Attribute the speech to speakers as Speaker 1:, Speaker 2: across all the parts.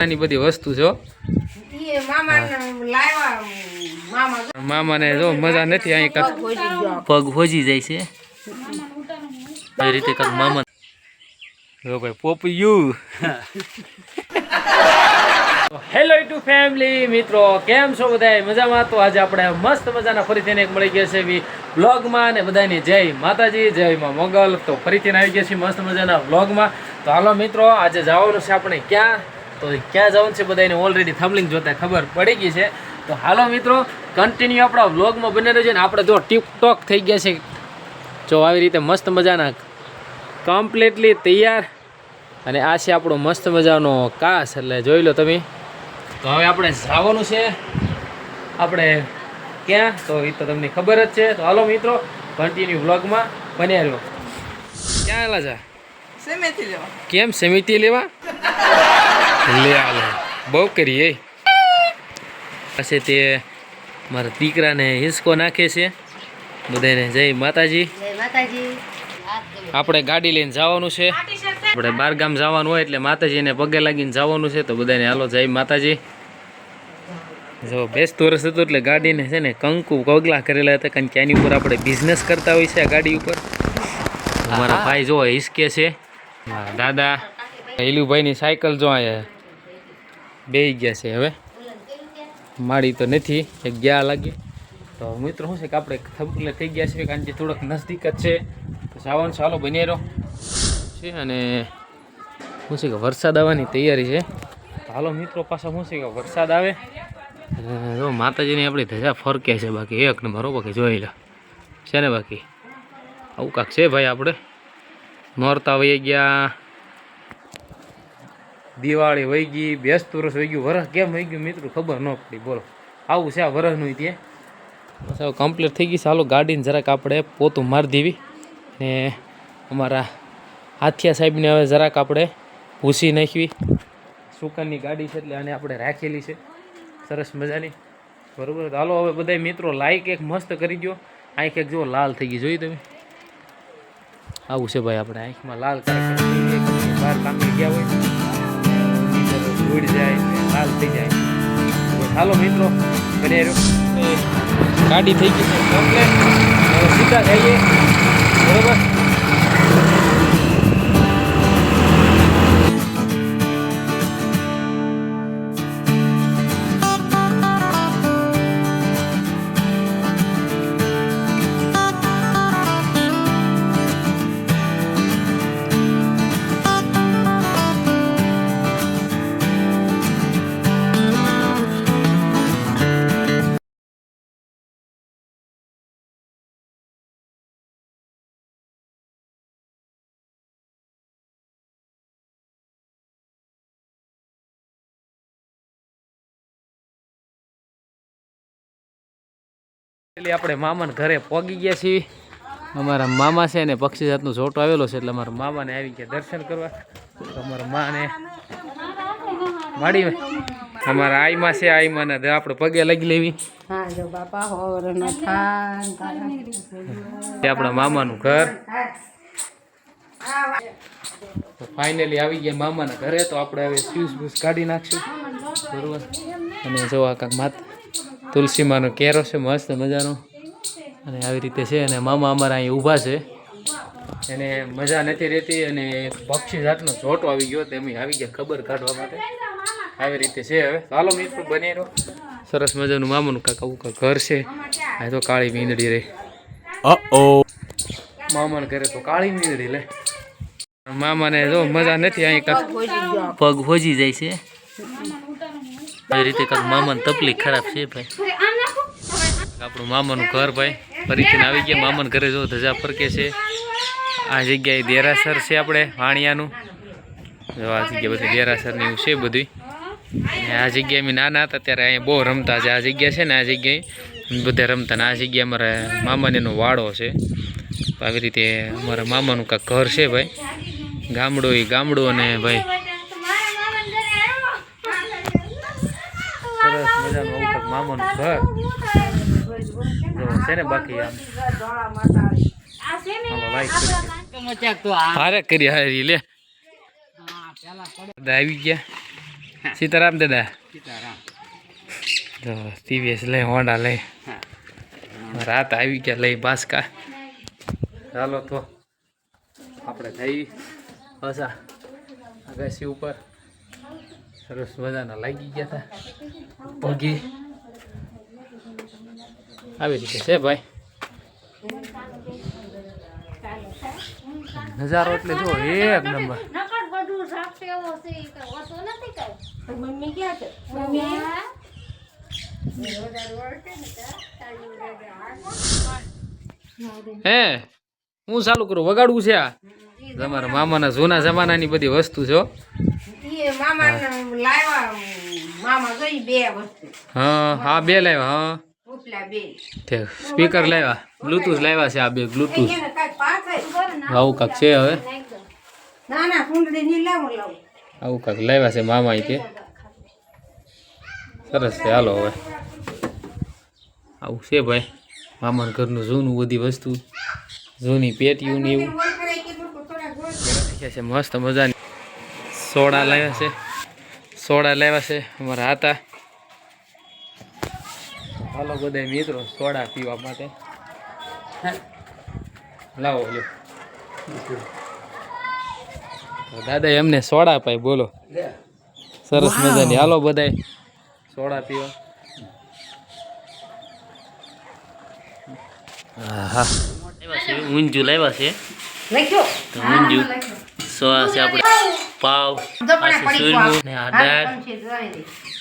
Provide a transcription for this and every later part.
Speaker 1: નાની બધી વસ્તુ છો
Speaker 2: મામાને મામા
Speaker 1: મામાને જો મજા નથી અહીં કાંક. પગ હોજી જાય છે. એ રીતે કાંક મામા જો ભાઈ પોપયું હેલો ટુ ફેમિલી મિત્રો કેમ છો બધા મજામાં? તો આજે આપણે મસ્ત મજાના ફરીથી એક મળી ગયા છે એવી વ્લોગમાં અને બધાની જય માતાજી જય માં મોગલ. તો ફરીથી આવી ગયા છીએ મસ્ત મજાના વ્લોગમાં તો હાલો મિત્રો આજે જવાનું છે આપણે ક્યાં? તો ક્યાં જવાનું છે બધાને ઓલરેડી થમલિંગ જોતા ખબર પડી ગઈ છે. તો હાલો મિત્રો કન્ટિન્યુ આપણા વ્લોગમાં બને રહેજો ને આપણે જો ટિકટોક થઈ ગયા છે. જો આવી રીતે મસ્ત મજાના કમ્પ્લીટલી તૈયાર અને આ છે આપણો મસ્ત મજાનો કાસ એટલે જોઈ લો તમે. તો હવે આપણે જવાનું છે. આપણે ક્યાં? તો એ તો તમને ખબર જ છે. તો હાલો મિત્રો કન્ટિન્યુ વ્લોગમાં બન્યા રહ્યો. ક્યાં
Speaker 2: એલા જા?
Speaker 1: કેમ સમિતિ લેવા? લે આલે બહુ કરીએ. પાસે તે મારા દીકરાને હિસકો નાખે છે. બધાને જય માતાજી. આપણે ગાડી લઈને જવાનું છે. આપણે બારગામ જવાનું હોય એટલે માતાજીને પગે લાગીને જવાનું છે. તો બધાને હાલો જય માતાજી. જો બેસતું વર્ષ હતું એટલે ગાડીને છે ને કંકુ પગલા કરેલા હતા કારણ કે આની ઉપર આપણે બિઝનેસ કરતા હોય છે આ ગાડી ઉપર. અમારા ભાઈ જો હિસકે છે. દાદા હિલુભાઈની સાયકલ જો અહીંયા બે ગયા છે હવે. માડી તો નથી, એક ગયા લાગે. તો મિત્રો શું છે કે આપણે થપલે થઈ ગયા છે, કારણ કે થોડોક નજદીક જ છે. તો સાવન ચાલો રહ્યો છે અને શું છે કે વરસાદ આવવાની તૈયારી છે. હાલો મિત્રો, પાછા શું છે કે વરસાદ આવે. માતાજીની આપણી ધજા ફરકે છે બાકી, એક નંબર બાકી, જોઈ લો. છે ને બાકી? આવું કાંક છે ભાઈ આપણે. નોરતા વહી ગયા. દિવાળી વહી ગઈ બેસતું વર્ષ વહી ગયું. વરસ કેમ વહી ગયું મિત્રો? ખબર ન પડી. બોલો. આવું છે આ વરસનું ત્યાં બસ કમ્પ્લીટ થઈ ગઈ ચાલો ગાડીને જરાક આપણે પોતું મારી દેવી ને અમારા હાથિયા સાહેબને હવે જરાક આપણે ભૂસી નાખવી. સુકનની ગાડી છે એટલે આને આપણે રાખેલી છે. સરસ મજાની. બરોબર. તો હાલો, હવે બધા મિત્રો લાઈક એક મસ્ત કરી દો આંખ એક જો લાલ થઈ ગઈ. જોઈ તમે? આવું છે ભાઈ આપણે આંખમાં લાલ કરે ચાલો મિત્રો બને ગાડી થઈ ગઈ છે. સીધા જઈએ. બરોબર? એટલે આપણે મામાને ઘરે પહોંચી ગયા છીએ. અમારા મામા છે ને પક્ષી જાતનો જોટો આવેલો છે એટલે અમારા મામાને આવી ગયા દર્શન કરવા. અમારા માને માડી અમારા આઈમાં છે આઈમાને દે આપણે પગે લગી લેવી.
Speaker 2: ન
Speaker 1: આપણા મામાનું ઘર. તો ફાઇનલી આવી ગયા મામાના ઘરે તો આપણે હવે ફ્યુઝ ફ્યુઝ કાઢી નાખશું. બરોબર? અને જો આ કાંક માત તુલસીમાંનો કેરો છે મસ્ત મજાનો. અને આવી રીતે છે અને મામા અમારા અહીં ઊભા છે. એને મજા નથી રહેતી અને પક્ષી જાતનો ચોટો આવી ગયો તેમ આવી ગયા ખબર કાઢવા માટે. આવી રીતે છે હવે. ચાલો મિત્રો બની રહ્યો સરસ મજાનું મામાનું કાકા ઉકા ઘર છે. આ તો કાળી મીંદડી રહી મામાને ઘરે તો કાળી મીંદડી લે. મામાને જો મજા નથી અહીં કાંક પગ ભોજી જાય છે. એ રીતે કાંક મામાને તકલીફ ખરાબ છે ભાઈ. આપણું મામાનું ઘર ભાઈ ફરીથી આવી ગયા. મામાના ઘરે જો ધજા ફરકે છે. આ જગ્યાએ દેરાસર છે આપણે વાણિયાનું. જો આ જગ્યા બધી દેરાસરની એવું છે બધું આ જગ્યાએ અમે નાના હતા ત્યારે અહીંયા બહુ રમતા છે આ જગ્યા છે ને આ જગ્યાએ બધા રમતા ને આ જગ્યાએ અમારા મામાને એનો વાડો છે. આવી રીતે અમારા મામાનું કાંક ઘર છે ભાઈ. ગામડું એ ગામડું અને ભાઈ સરસ મજાનું આવું કાંઈક મામાનું ઘર. જો છે ને બાકી આમ. હારે કરી હારી લે. બધા આવી ગયા. સીતારામ દાદા.
Speaker 3: સીતારામ.
Speaker 1: તો ટીવીએસ લઈ હોન્ડા લઈ. રાત આવી ગયા લઈ બાસકા. ચાલો તો આપણે થઈ હસા અગાસી ઉપર. સરસ મજાના લાગી ગયા હતા પગી. આવી રીતે છે ભાઈ. નજારો એટલે જો એક નંબર. હે હું ચાલુ કરું? વગાડવું છે આ? તમારા મામાના જૂના જમાનાની બધી વસ્તુ છે
Speaker 2: મામા લાવ્યા મામા બે વસ્તુ.
Speaker 1: હા હા બે લાવ્યા હા. ઠીક સ્પીકર લાવ્યા બ્લૂટૂથ લાવ્યા છે આ બે બ્લૂટૂથ. આવું કાંક છે હવે. આવું કાંક લાવ્યા છે મામા તે સરસ છે હાલો હવે. આવું છે ભાઈ મામાના ઘરનું જૂનું બધી વસ્તુ જૂની પેટીયું ને એવું. છે. મસ્ત મજાની સોડા લાવ્યા છે સોડા લાવ્યા છે અમારા હતા હાલો બધા મિત્રો સોડા પીવા માટે. લાવો લો દાદા એમને સોડા પાય બોલો. સરસ મજાની. હાલો બધા સોડા પીવા. હા ઊંજું લાવ્યા છે. ઊંજું સો આપણે પાવ આ છે
Speaker 2: પડી
Speaker 1: સુરમું ને આ દાળ.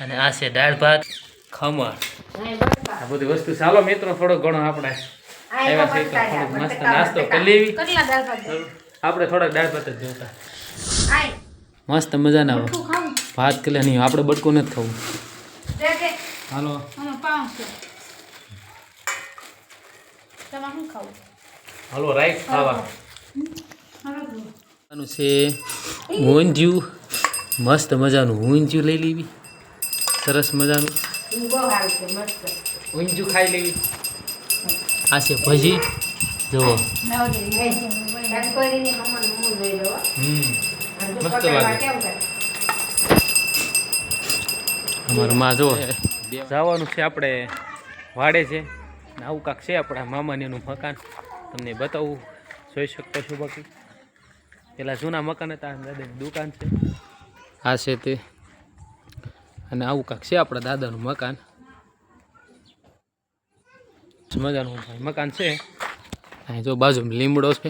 Speaker 1: અને આ છે દાળ ભાત. ખમણ. આ બધી વસ્તુ ચાલો મિત્રો થોડો ઘણો આપણે આવ્યા છે તો મસ્ત નાસ્તો કરી લેવી? આપણે થોડાક દાળ ભાત જ જોતા. મસ્ત મજાના
Speaker 4: ના?
Speaker 1: ભાત કેટલા નહીં આપણે બટકું નથી ખાવું. હાલો? હાલો રાઈસ ખાવા. છે ઊંધિયું મસ્ત મજાનું ઊંધિયું લઈ લેવી. સરસ મજાનું. ઊંધિયું ખાઈ લેવી. આ છે ભજી. જુઓ. મસ્ત લાગે. અમારું માં જો જવાનું છે આપણે વાડે છે. આવું કાંક છે આપણા મામાનીનું મકાન. તમને બતાવું. જોઈ શકતો છું બાકી. પેલા જૂના મકાન હતા દુકાન છે. આ છે તે. અને આવું કાંક છે આપણા દાદાનું મકાન. મજાનું મકાન છે. અહીં જો બાજુમાં લીમડો છે.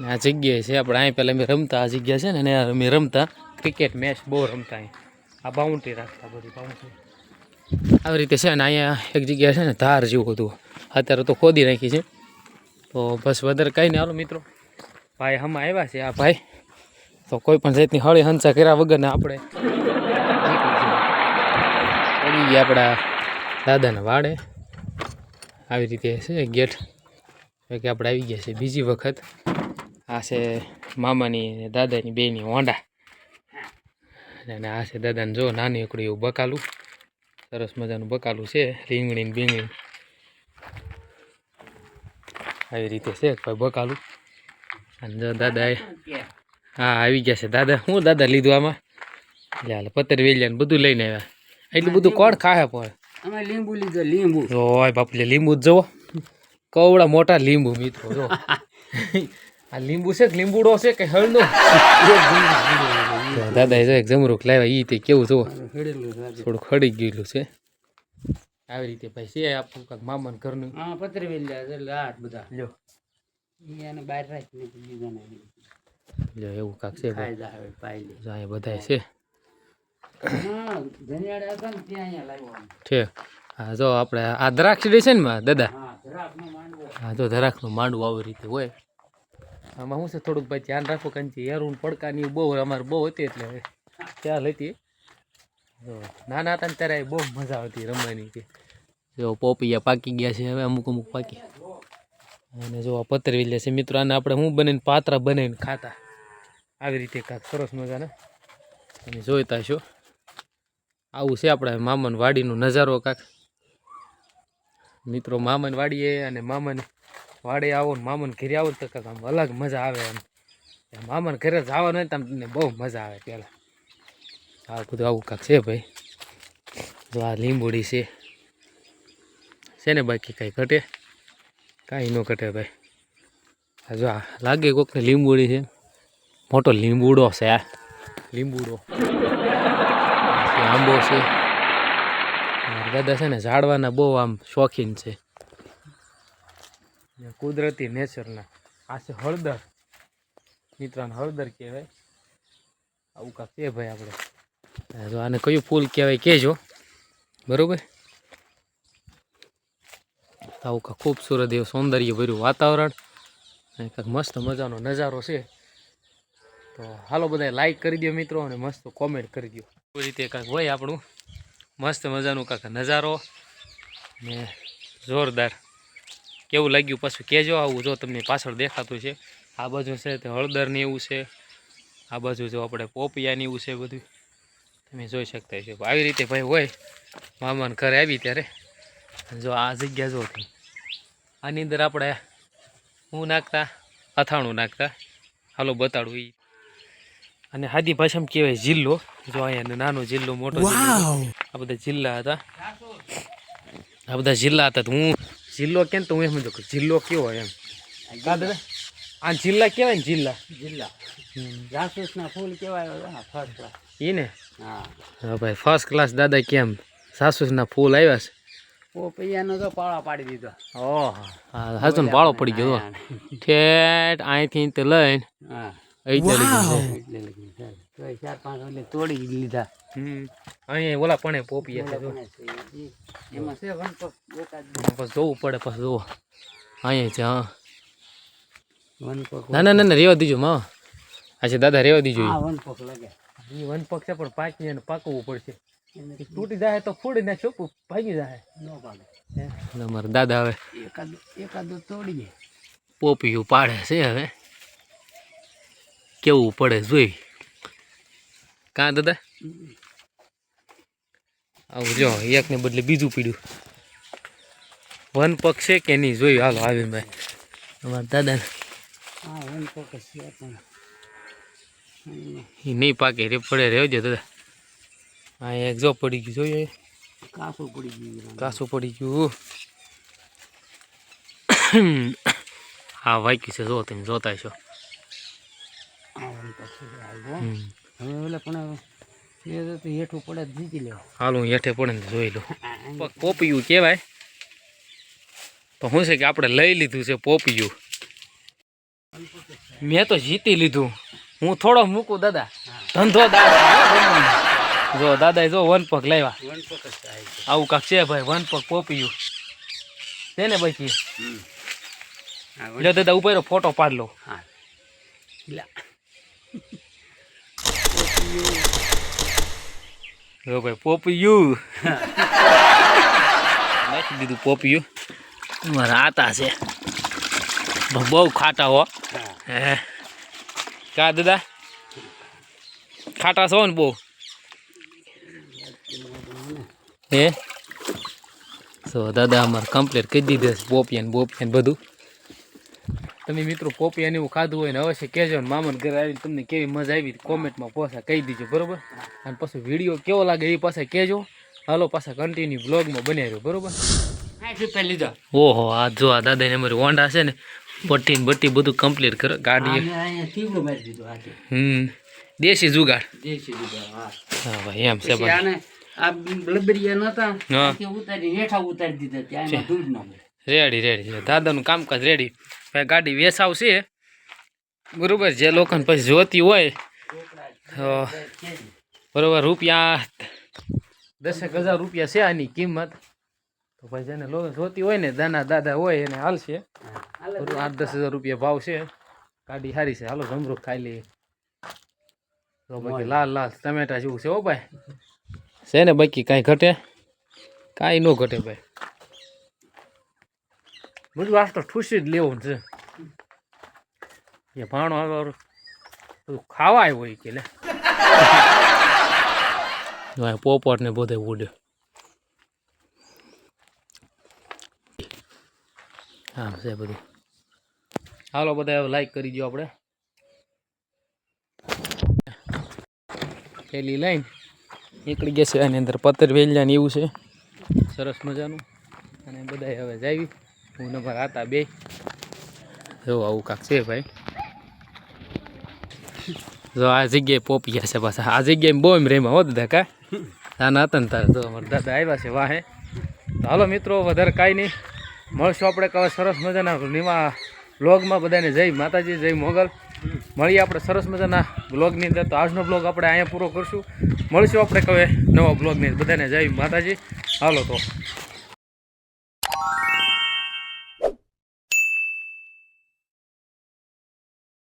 Speaker 1: ને આ જગ્યાએ છે આપણે અહીં પહેલાં અમે રમતા, આ જગ્યા છે ને, અને અમે રમતા. ક્રિકેટ મેચ બહુ રમતા અહીં. આ બાઉન્ડ્રી રાખતા બધી બાઉન્ડ્રી આવી રીતે છે ને અહીંયા એક જગ્યા છે ને ધાર જેવું હતું. અત્યારે તો ખોદી નાખી છે. તો બસ વધારે કંઈ નહીં. હાલો મિત્રો, ભાઈ હમણાં આવ્યા છે આ ભાઈ. તો કોઈ પણ જાતની હળી હંસા કર્યા વગરના આપણે પડી ગયા આપણા દાદાના વાડે આવી રીતે છે ગેટ. કે આપણે આવી ગયા છે બીજી વખત આ છે મામાની દાદાની બેની હોંડા અને આ છે દાદાને જો નાની એકડું એવું બકાલું. સરસ મજાનું બકાલું છે, રીંગણીને બીંગણી આવી રીતે છે કોઈ બકાલું. અને જો દાદા હા, આવી ગયા છે. દાદા, હું દાદા લીધું આમાં? એટલે હાલ પતર વેલ્યા બધું લઈને આવ્યા. એટલું બધું કોણ ખાહે પણ?
Speaker 3: અમે લીંબુ લીધો લીંબુ.
Speaker 1: ઓય બાપુ લે લીંબુ જ જોવો. કવડા મોટા લીંબુ મિત્રો જો. આ લીંબુ છે લીંબુડો છે કે હળનો? દાદા જો એક જમરૂક લાવ્યા ઈ તે કેવું
Speaker 3: જોવો?
Speaker 1: થોડું ખડી ગયેલું છે. આવી રીતે ભાઈ છે આપણું કાંક મામાન ઘરનું?
Speaker 3: હા પતરી છે એટલે આઠ બધા.
Speaker 1: લ્યો.
Speaker 3: એને બહાર રાખીને બીજા
Speaker 1: લ્યો એવું કાંક છે ભાઈ
Speaker 3: ફાયદા આવે પાઈ લે.
Speaker 1: જો અહીંયા બધાય છે.
Speaker 3: હા
Speaker 1: જો આપણે આ દ્રાક્ષડી છે ને દાદા?
Speaker 3: હા
Speaker 1: જો ધરાકનું માંડવું આવી રીતે હોય. આમાં શું છે થોડુંક ભાઈ ધ્યાન રાખો કારણ કે એરું પડકાની બહુ અમારે બહુ હતી એટલે ખ્યાલ હતી. નાના હતા ને ત્યારે બહુ મજા આવતી રમવાની કે જો પોપિયા પાકી ગયા છે હવે અમુક અમુક પાકી. અને જો આ પતરવેલિયા છે મિત્રો આને આપણે હું બનીને પાત્રા બનાવીને ખાતા. આવી રીતે કાંક સરસ મજાના. તમે જોઈતા છો આવું છે આપણે મામન વાડીનો નજારો કાંક. મિત્રો, મામન વાડીએ અને મામન વાડે આવો ને મામન ઘરે આવો તો કાંક આમ અલગ મજા આવે એમ. મામન ઘરે તો આમ તમને બહુ મજા આવે પહેલાં. આ બધું આવું કાંક છે ભાઈ. જો આ લીંબોડી છે. છે ને બાકી કાંઈ ઘટે? કાંઈ ન ઘટે ભાઈ. જો આ લાગે કોકને લીંબોડી છે. મોટો લીંબુડો છે આ. લીંબુડો. આંબો છે. દાદા છે ને ઝાડવાના બહુ આમ શોખીન છે. કુદરતી નેચરના આ છે હળદર. મિત્રોને હળદર કહેવાય. આવું કાંક છે ભાઈ આપણે. આને કયું ફૂલ કહેવાય કહેજો. બરોબર? આવું કાંક ખૂબસૂરત એવું સૌંદર્ય ભર્યું વાતાવરણ. અને કાંક મસ્ત મજાનો નજારો છે. તો હાલો બધા લાઈક કરી દો મિત્રો અને મસ્ત કોમેન્ટ કરી દો એવી રીતે કાંક હોય આપણું. મસ્ત મજાનું કાંક નજારો. ને જોરદાર. કેવું લાગ્યું પાછું? કહેજો આવું જો તમને પાછળ દેખાતું છે. આ બાજુ છે તે હળદરની એવું છે. આ બાજુ જો આપણે પોપિયાની એવું છે બધું. તમે જોઈ શકતા છો આવી રીતે ભાઈ હોય. મામાને ઘરે આવી ત્યારે. જો આ જગ્યા જો. આની અંદર આપણે હું નાખતા? અથાણું નાખતા. હાલો બતાડું ઈ. અને હાદી ભાષામાં કહેવાય જિલ્લો. જો અહીંયા નાનો જિલ્લો મોટો આ બધા જિલ્લા હતા. આ બધા જિલ્લા હતા તો હું જિલ્લો કેમ તો હું એમ સમજો જિલ્લો કેવો હોય એમ. આ જિલ્લા કહેવાય ને જિલ્લા.
Speaker 3: જિલ્લા. જાસૂસના ફૂલ કહેવાય હા ફર્સ્ટ ક્લાસ
Speaker 1: એ ને?
Speaker 3: હા.
Speaker 1: હા ભાઈ ફર્સ્ટ ક્લાસ દાદા કેમ? સાસુસના ફૂલ આવ્યા છે?
Speaker 3: પોપૈયાનો તો પાળા પાડી દીધો.
Speaker 1: ઓહ. હા હાચો ને પાળો પડી ગયો ઠેઠ અહીંથી તે લઈને
Speaker 3: હા. ચાર પાંચ તોડી લીધા.
Speaker 1: અહીંયા ઓલા પણ પોપી
Speaker 3: એમાં છે
Speaker 1: પછી જોવું પડે પછી જોવો અહીંયા છે હા. ના ના ના ના રેવા દીજો માં. અચ્છા દાદા રેવા દીજો.
Speaker 3: હા વનપક લાગે.
Speaker 1: એ વન પગ છે પણ પાકી અને પાકવું પડશે. તૂટી જાય તો ફોડી નાખ્યો ભાગી જાય
Speaker 3: ન
Speaker 1: અમારા દાદા હવે
Speaker 3: એકાદ એકાદ તોડીએ
Speaker 1: પોપીયું પાડે છે હવે. કેવું પડે જોઈ. કાં દાદા? આવું જો એકને બદલે બીજું પીડ્યું. વન પગ છે કે નહીં? જોયું હાલો આવી ભાઈ. અમારા દાદા
Speaker 3: છે પણ.
Speaker 1: એ નહીં પાકે રે પડે રહેજો દાદા. હા એક જો પડી ગયું જોઈએ
Speaker 3: કાસું પડી ગયું
Speaker 1: કાસું પડી ગયું. હા વાંક્યું છે જો તમે જોતા છો
Speaker 3: હવે પણ હેઠું પડે જીતી લેવા
Speaker 1: હાલ હું હેઠે પડે ને જોઈ લઉં. પોપિયું કહેવાય. તો શું છે કે આપણે લઈ લીધું છે પોપિયું. મેં તો જીતી લીધું. હું થોડો મૂકું દાદા. ધંધો દાદા જો દાદા જો વન પગ લાવ્યા. આવું કાંક છે ભાઈ વન પગ પોપિયું. છે ને પછી લ્યો દાદા ઉપર ફોટો પાડ લો.
Speaker 3: હા.
Speaker 1: જો ભાઈ પોપિયું મારા આતા છે બહુ ખાટા હો
Speaker 3: હે
Speaker 1: કા દાદા ખાટા છો ને બહુ હે સો દાદા અમારે કમ્પ્લીટ કરી દીધું છે ને બોપિયા બધું તમે મિત્રો પોપિયાને એવું ખાધું હોય ને અવશ્ય કહેજો ને મામન ઘરે આવીને તમને કેવી મજા આવી કોમેન્ટમાં પાછા કહી દીજો બરાબર? અને પછી વીડિયો કેવો લાગે એ પાછા કહેજો. હાલો પાછા કન્ટિન્યુ બ્લોગમાં બન્યા રહ્યો બરોબર? ઓહો આ જો આ દાદાને અમારી ઓંડા છે ને પટ્ટી બટ્ટી બધું કમ્પ્લીટ કરો ગાડી હમ દેશી જુગાડ.
Speaker 3: દેશી હા.
Speaker 1: ભાઈ એમ છે ભાઈ.
Speaker 3: આ લબરિયા નતા
Speaker 1: હા.
Speaker 3: ઉતારી હેઠા ઉતારી દીધા ત્યાં એમાં ના
Speaker 1: રેડી રેડી દાદાનું કામકાજ રેડી ભાઈ ગાડી વેસાવશે. બરાબર જે લોકોને પછી જોતી હોય તો બરાબર રૂપિયા દસેક હજાર રૂપિયા છે આની કિંમત. તો પછી જેને લોકો જોતી હોય ને દાના દાદા હોય એને હાલશે. બરોબર આઠ દસ હજાર રૂપિયા ભાવ છે. ગાડી સારી છે. હાલો જમરૂખ ખાઈ લઈએ. તો બાકી લાલ લાલ ટમેટા જેવું છે ઓ ભાઈ. છે ને બાકી કાંઈ ઘટે? કાંઈ ન ઘટે ભાઈ. બધું આ તો ઠૂસી જ લેવું છે એ ભાણો હવે બધું ખાવાય હોય કે લે પોપટ ને બધે ઉડે હા છે બધું હાલો બધા હવે લાઈક કરી દો આપણે પેલી લાઈન નીકળી ગયા છે એની અંદર પતર વેલ્યા ને એવું છે સરસ મજાનું અને બધા હવે જાવી હું નંબર હતા બે. જો, આવું કાંક છે ભાઈ. જો, આ જગ્યાએ પોપિયા છે પાછા. આ જગ્યાએ બહુ એમ રેમાં હો દાદા કા. નાના હતા ને તારે. જો, અમારા દાદા આવ્યા છે વાહે. તો હાલો મિત્રો, વધારે કાંઈ નહીં. મળશું આપણે કવે સરસ મજાના નીવા બ્લોગમાં બધાને જય માતાજી, જય મોગલ. મળીએ આપણે સરસ મજાના બ્લોગની અંદર. તો આજનો બ્લોગ આપણે અહીંયા પૂરો કરશું. મળશું આપણે કવે નવા બ્લોગની બધાને જય માતાજી. હાલો તો.